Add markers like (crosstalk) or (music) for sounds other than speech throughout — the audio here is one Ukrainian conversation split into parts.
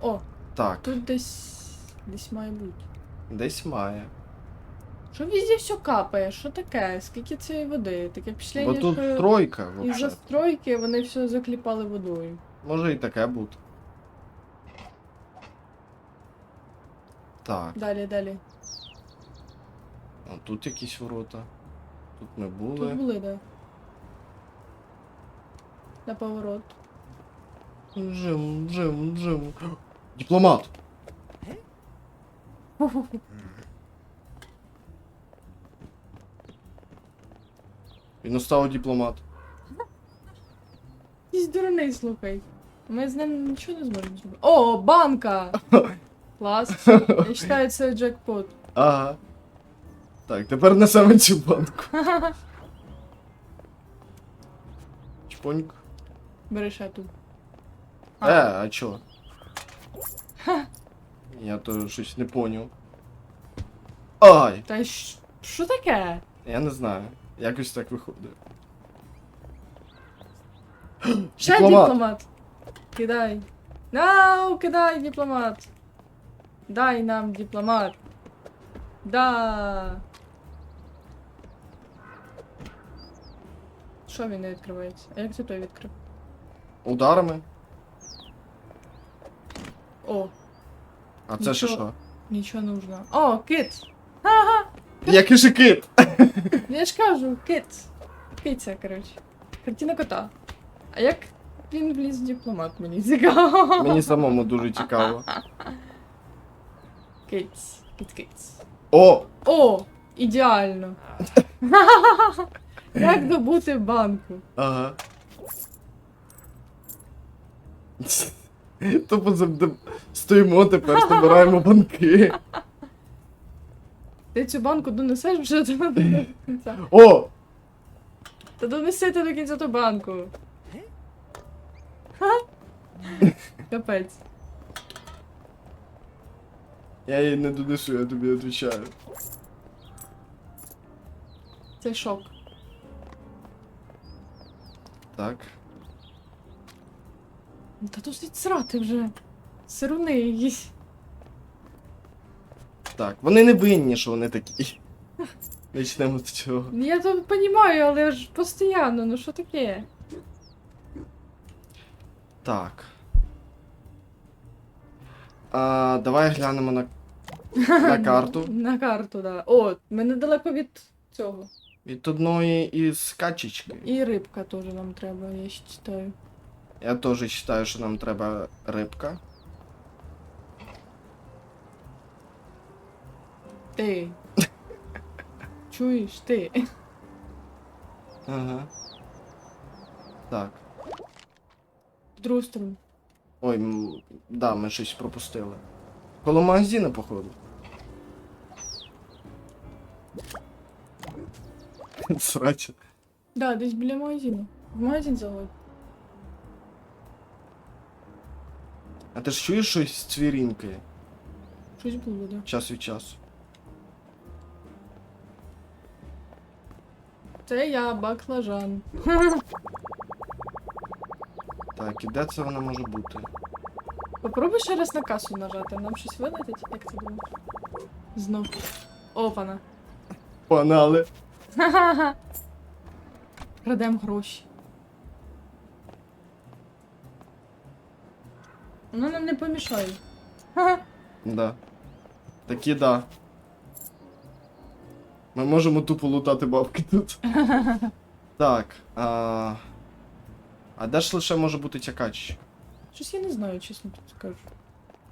О, Так, тут десь. десь має бути. десь має. Що везде все капає? Що таке? Скільки цієї води? Таке Бо впечатлення, тут що тройка, із взагалі. застройки вони все закліпали водою. Може і таке бути. Так, Далі, далі. а тут якісь ворота. Тут ми Тут були. були, да. На поворот. Жим, жим, жим. Дипломат! Він оставив дипломат. Якийсь дурний, слухай. Ми з ним нічого не зможемо зробити. О, банка! Клас. Я вважаю, це джекпот. Ага. Так, тепер несемо цю банку. (laughs) Чпоньк. Бери тут. Е, а чо? Я то щось не поняв. Ай! Та щ- що таке? Я не знаю. Якось так виходить. (gasps) Ще Дипломат. дипломат. Кидай. Нау, кидай дипломат. Дай нам дипломат. Да. Що він не відкривається? А як це той відкрив? Ударами? О, А це ще Нічого. що? нічого нужно. О, кит! Ага! Який же кит! Я ж кажу, кит. Киця, коротше. Картина кота. А як він вліз в дипломат, мені цікаво. Мені самому дуже цікаво. (laughs) Киць, киць, киць. О! О, ідеально. (laughs) Як добути банку? Ага. (laughs) Тупо за- стоїмо тепер, збираємо банки. Ти цю банку донесеш вже до кінця. О! Та донеси ти до кінця ту банку. Ха? Капець. Я її не донесу, я тобі відповідаю. Це шок. Так. Та досить срати вже. Сируни якісь. Так, вони не винні, що вони такі. Почнемо з цього. Я то розумію, але ж постійно, ну що таке? Так. А, давай глянемо на, на (laughs) карту. На карту, да. О, ми недалеко від цього. Від одної із качечки. І рибка теж нам треба, я ще читаю. Я теж вважаю, що нам треба рибка. Ти. (laughs) Чуєш ти? Ага. Так. В другу сторону. Ой, м, да, ми щось пропустили. Коло магазина, походу. (laughs) Срача. Да, десь біля магазину. В магазин заходь. А ти ж чуєш щось з цвірінькою? Щось було, да. Час від часу. Це я, баклажан. Так, і де це вона може бути? Попробуй ще раз на касу нажати, нам щось вилетить, як це думаєш? Знов. Опана. Панали. Ха-ха-ха. Крадем гроші. Воно нам не помішає. Ха-ха. Да. Такі да. Ми можемо тупо лутати бабки тут. (laughs) Так. А, а де ж лише може бути качечка? Щось я не знаю, чесно тут скажу.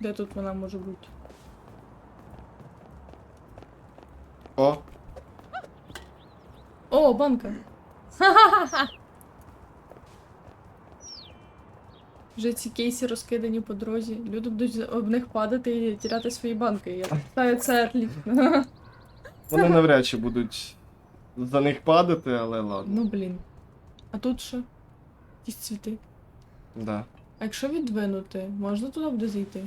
Де тут вона може бути? О, О, банка. Ха-ха-ха. (laughs) Вже ці кейси розкидані по дорозі. Люди будуть об них падати і тіряти свої банки. Я вважаю, це отлично. (laughs) вони навряд чи будуть за них падати, але ладно. Ну блін. А тут що? Якісь цвіти. Да. А якщо відвинути, можна туди буде зайти?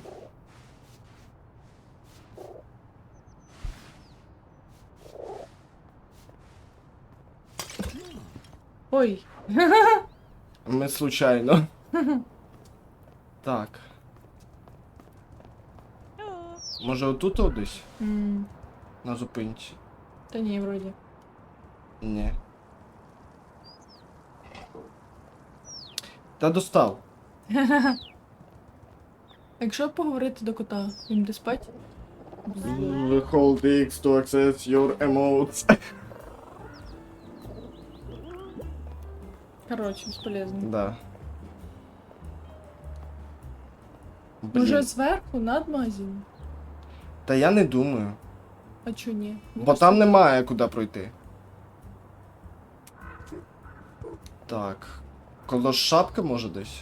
Ой. (laughs) Ми случайно. (laughs) Так. Може отут о десь? М, На зупинці? Та ні, вроді. Ні. Та достав. (laughs) Якщо поговорити до кота, він буде спать? Hold X to access your emotes. Коротше, безполезно. Да. Може зверху над магазином? Та я не думаю. А чо ні? Бо там немає куди пройти. Так. Коло шапки може десь.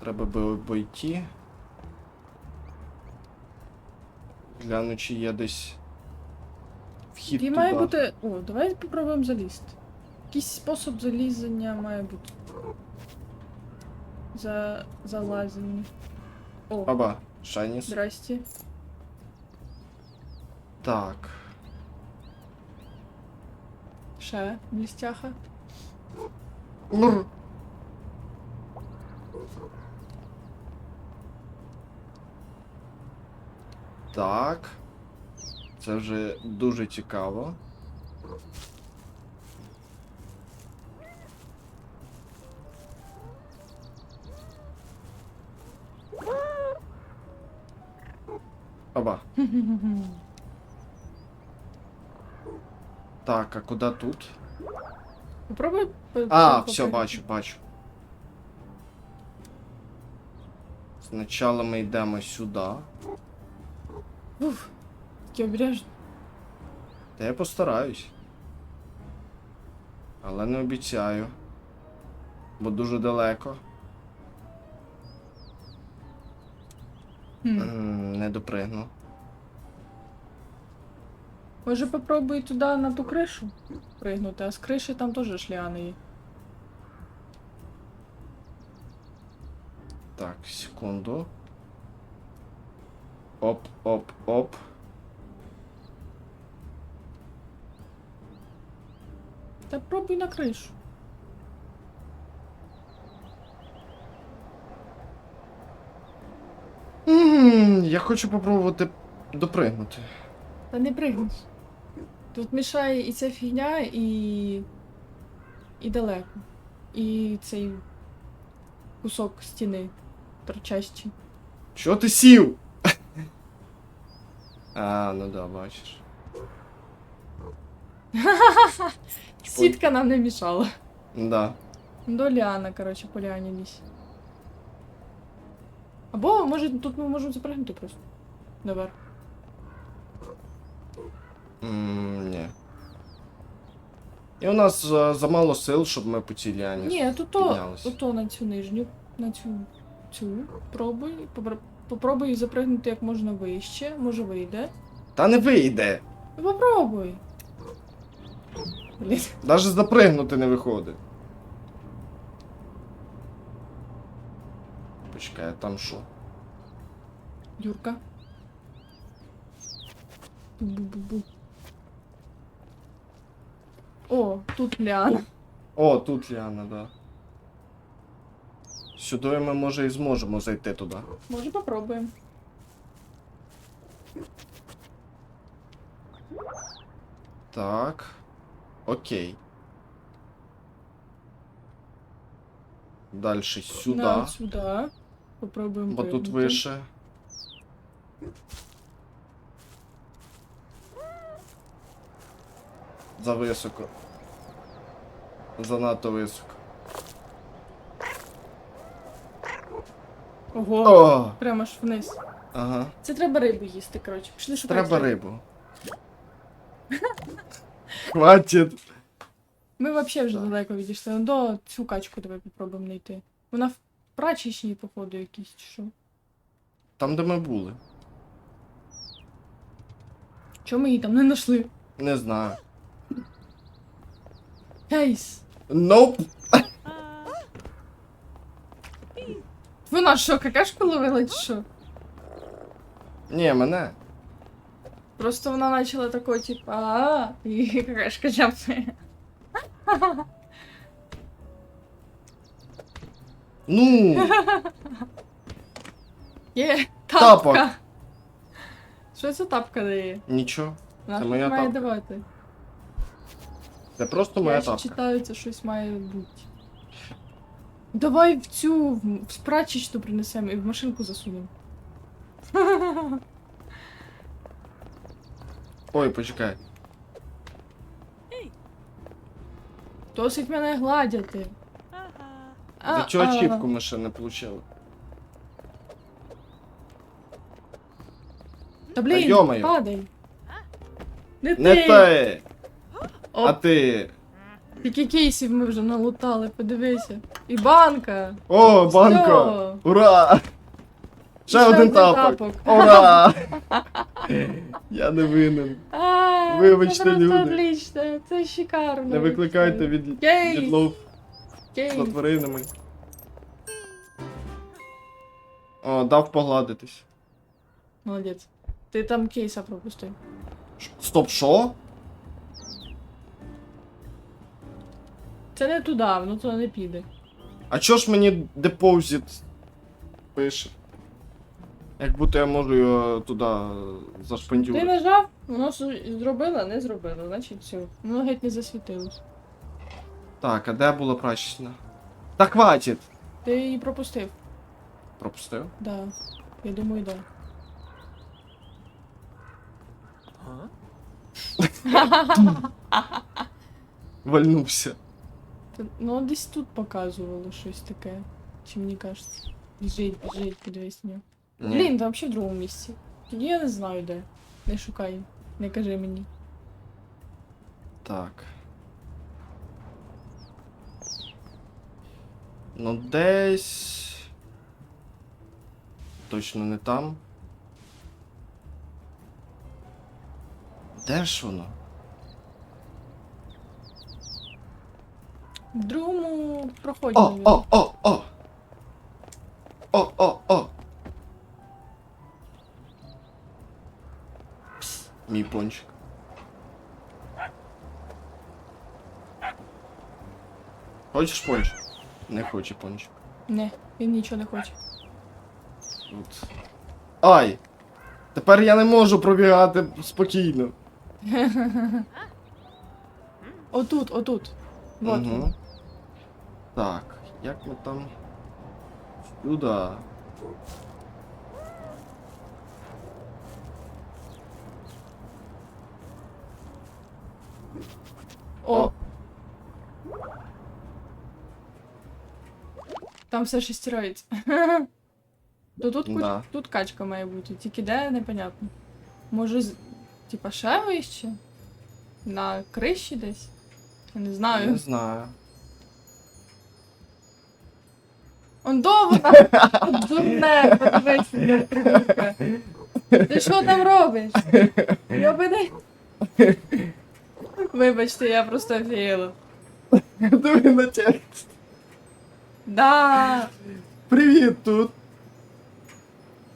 Треба би обійти. Гляну, чи є десь вхід туди. має бути. О, давай попробуємо залізти. Якийсь спосіб залізання має бути. За залазення. О, Оба, шайніс. здрасте. Так. Ще блістяха. Мур. Так. Це вже дуже цікаво. (laughs) Так, а куди тут? Попробуй. по- А, все, бачу, бачу. Спочатку ми йдемо сюди. Уф, такі обережно. Та я постараюсь. Але не обіцяю. Бо дуже далеко. Хм. Не допригну. Може попробуй туди на ту кришу пригнути, а з криші там теж шліани є. Так, секунду. Оп, оп, оп. Та пробуй на кришу. М, Я хочу попробувати допригнути. Та не пригнеш. Тут мішає і ця фігня, і. і далеко. І цей кусок стіни торчащий. Чого ти сів? (laughs) А, ну да, бачиш. (laughs) Сітка нам не мішала. Да. До Ліана, коротше, по Ліані лізь. Або, може, тут ми можемо запригнути просто. Наверх. М, Ні. І у нас е, замало сил, щоб ми по цій ліані. Ні, тут то, піднялись. тут то на цю нижню, на цю, цю. Пробуй. Попро- Попробуй запригнути як можна вище. Може вийде. Та не вийде. Ну попробуй. Блін. Навіть запригнути не виходить. Почекай, а там що? Юрка. Бу-бу-бу. О, тут Ліана. О, тут Ліана, да. Сюди ми, може, і зможемо зайти туди. Може попробуємо. Так. Окей. Дальше сюди. На, сюди. Попробуємо. Бо тут пригнути. вище. За високо. Занадто високо. Ого, О! прямо ж вниз. Ага. Це треба рибу їсти, коротше. Пішли шукати. Треба рибу. Хватит. Ми взагалі вже Так. далеко відійшли. Ну, До цю качку давай попробуємо знайти. Вона в прачечній, походу, якійсь чи що. Там, де ми були. Чому ми її там не знайшли? Не знаю. Гейс! Nope. (laughs) Вона що, какашку ловила чи що? Ні, мене. Просто вона почала такою, типа, а і какашка (laughs) чапає. Ну. (laughs) Є, Тапок. Тапка. Що це тапка дає? Нічого. Вона Це щось моя має тапка. давати. Це просто Я моя ще тапка. читаю, це щось має бути. Давай в цю в, в прачечну принесемо і в машинку засунемо. (laughs) Ой, почекай. Досить мене гладяти. А, За чого а. ачівку ми ще не отримали? Та блін, йо-моє. падай. Не ти! Не те! Оп, А ти. Скільки кейсів ми вже налутали, подивися. І банка. О, банка! Всьо. Ура! Ще Ще один один тапок! тапок. Ура! (laughs) Я не винен. А, Вибачте, це просто люди. Отлично, це шикарно. Не викликайте від Кейс. відлов Кейс. за тваринами. О, дав погладитись. Молодець. Ти там кейса пропустив. Ш- Стоп, що? Це не туди, воно туди не піде. А чо ж мені депозит пише? Як будто я можу його туди Ти зашпандюрити. нажав, воно с- зробило, не зробило, значить все. Воно геть не засвітилось. Так, а де була прачечна? Та хватить! Ти її пропустив. Пропустив. Да. Я думаю, да. Вальнувся. Та- Ну, десь тут показувало щось таке. Чи мені кажеться. Біжить, біжить, нього. Блін, там взагалі в другому місці. Тоді я не знаю де. Не шукай. Не кажи мені. Так. Ну десь. Точно не там. Де ж воно? В другому проході. О, о, о, о! О, о, о! Пс, мій пончик. Хочеш пончик? Не хоче пончик. Не, він нічого не хоче. Тут. Ай! Тепер я не можу пробігати спокійно. (laughs) Отут, отут. Вот Мгм. Так, як ми там. Сюди. О. Там все стирається. (laughs) То тут, куч- Да. тут качка має бути, тільки де непонятно. Може, з... типа ще вище? На криші десь? Я не знаю. Не знаю. Он довго дурне, подивись на придурка. Ти що там робиш? Йобаний. Вибачте, я просто офігела. Диви на текст. Да. Привіт тут.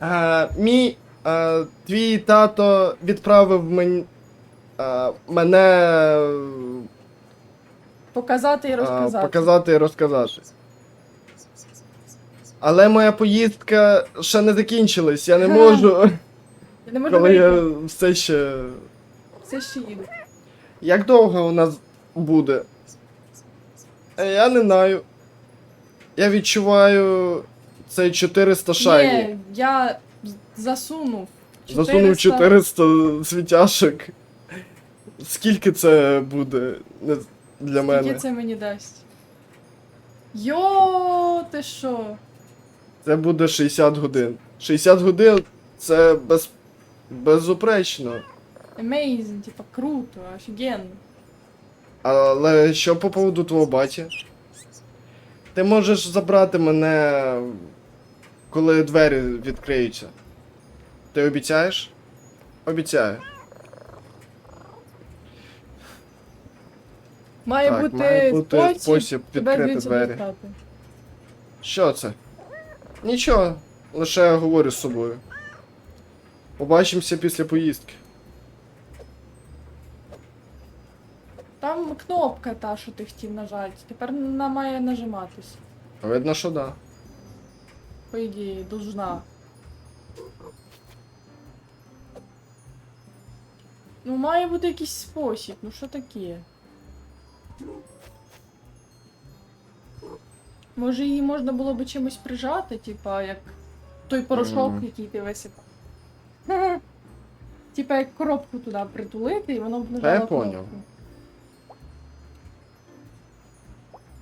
А, мій а, твій тато відправив мен, а, мене Показати і а, розказати. показати і розказати. Але моя поїздка ще не закінчилась. Я не (laughs) можу, Я не можу коли вийти. я все ще. Все ще їду. Як довго у нас буде? Е, Я не знаю. Я відчуваю це 400 шайні. Ні, я засунув. Засунув 400 світяшок. Скільки це буде не- для мене? Скільки це мені дасть? Йо, ти що? Це буде 60 годин. 60 годин це без... безупречно. Amazing, типа круто, офігенно. Але що по поводу твого баті? Ти можеш забрати мене, коли двері відкриються. Ти обіцяєш? Обіцяю. Має так, бути, має бути спосіб, спосіб відкрити двері. Що це? Нічого, лише я говорю з собою. Побачимося після поїздки. Там кнопка та, що ти хотів нажати. Тепер вона має нажиматись. Видно, що да. По ідеї, должна. Ну, має бути якийсь спосіб, ну що таке? Може її можна було би чимось прижати, типа як той порошок, Мгм. який ти висипав. (laughs) Типа як коробку туди притулити, і воно б Та я нажало поняв. кнопку.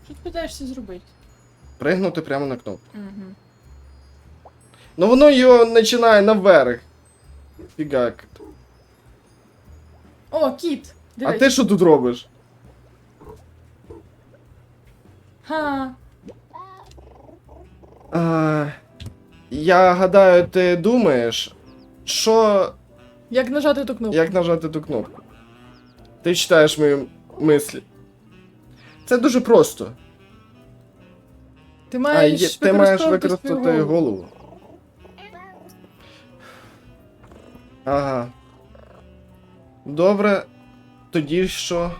Що ти питаєшся зробити? Пригнути прямо на кнопку. Угу. Ну воно його починає наверх. Фігак. О, кіт! А Дивись. ти що тут робиш? Ха. А, я гадаю, ти думаєш, що. Як нажати ту кнопку? Як нажати ту кнопку? Ти читаєш мої мислі. Це дуже просто. Ти А, маєш, є, ти маєш використовувати використати голову. голову. Ага. Добре. Тоді що?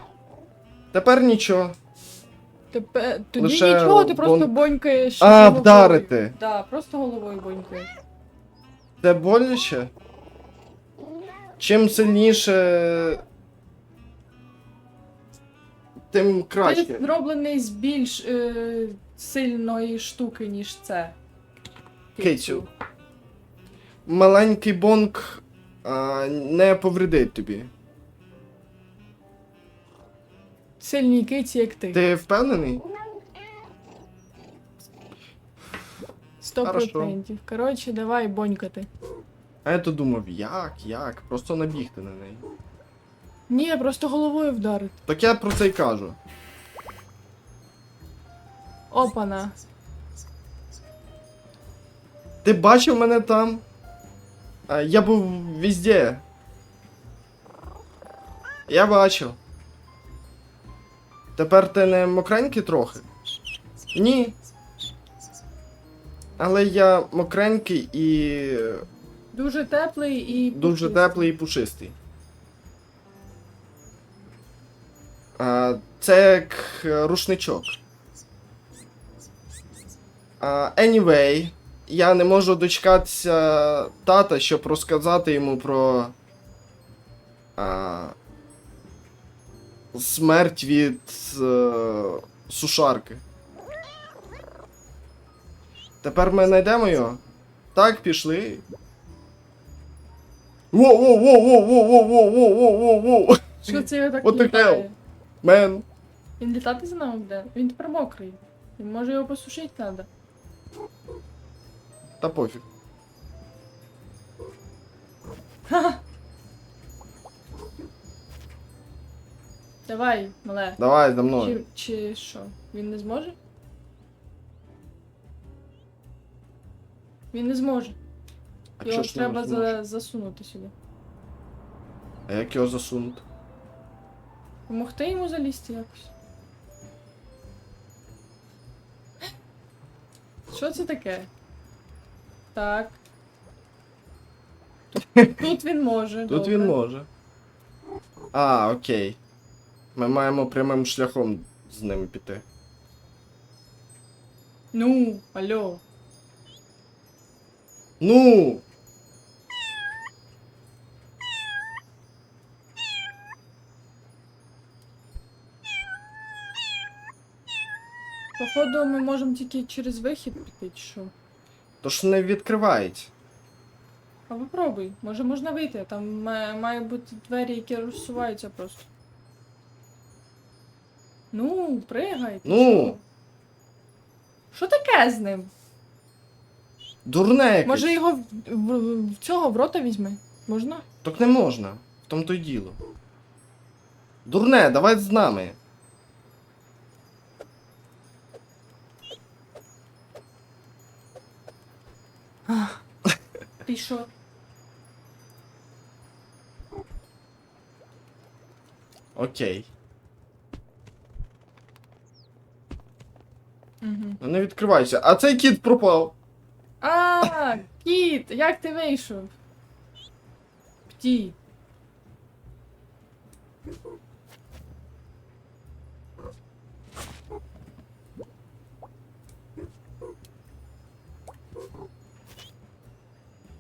Тепер нічого. Тепер тоді Лише нічого, ти просто бон- бонькаєш. А, головою. вдарити. Да, просто головою бонькаєш. Це боляче? Чим сильніше. Тим Ти краще. зроблений з більш е, сильної штуки, ніж це. Кицю. Маленький бонк а, не повредить тобі. Сильній киці, як ти. Ти впевнений? Сто Хорошо. процентів. Коротше, давай бонькати. А я то думав, як, як? Просто набігти на неї. Ні, просто головою вдарити. Так я про це й кажу. Опана. Ти бачив мене там? А, я був везде. Я бачив. Тепер ти не мокренький трохи? Ні. Але я мокренький і Дуже теплий і. дуже пушистий. теплий і пушистий. А, це як рушничок. А, anyway, я не можу дочекатися тата, щоб розказати йому про. А, смерть від е, сушарки. Тепер ми знайдемо його? Так, пішли. Воу-воу-воу-воу-воу-воу-воу-воу-воу-воу! Що це його так What the літає? hell? Мен. Він літати за нами буде? Він тепер мокрий. Він може його посушити треба. Та пофіг. Давай, мале. Давай за мною. Чи, чи що? Він не зможе? Він не зможе. А Його чого ж треба за, засунути сюди. А як його засунути? Помогти йому залізти якось. Що це таке? Так. Тут він може. Тут добре. він може. А, окей. Ми маємо прямим шляхом з ним піти. Ну, алло. Ну! Походу, ми можемо тільки через вихід піти, чи що? То ж не відкривається. А попробуй, може можна вийти, там має, має бути двері, які розсуваються просто. Ну, пригай. Ну. що? Що таке з ним? Дурне якесь. Може його в, в, в цього в рота візьми? Можна? Так не можна. В тому то й діло. Дурне, давай з нами. Пішов. Окей. Угу. Ну не відкривайся. А цей кіт пропав. А, кіт, як ти вийшов? Пті.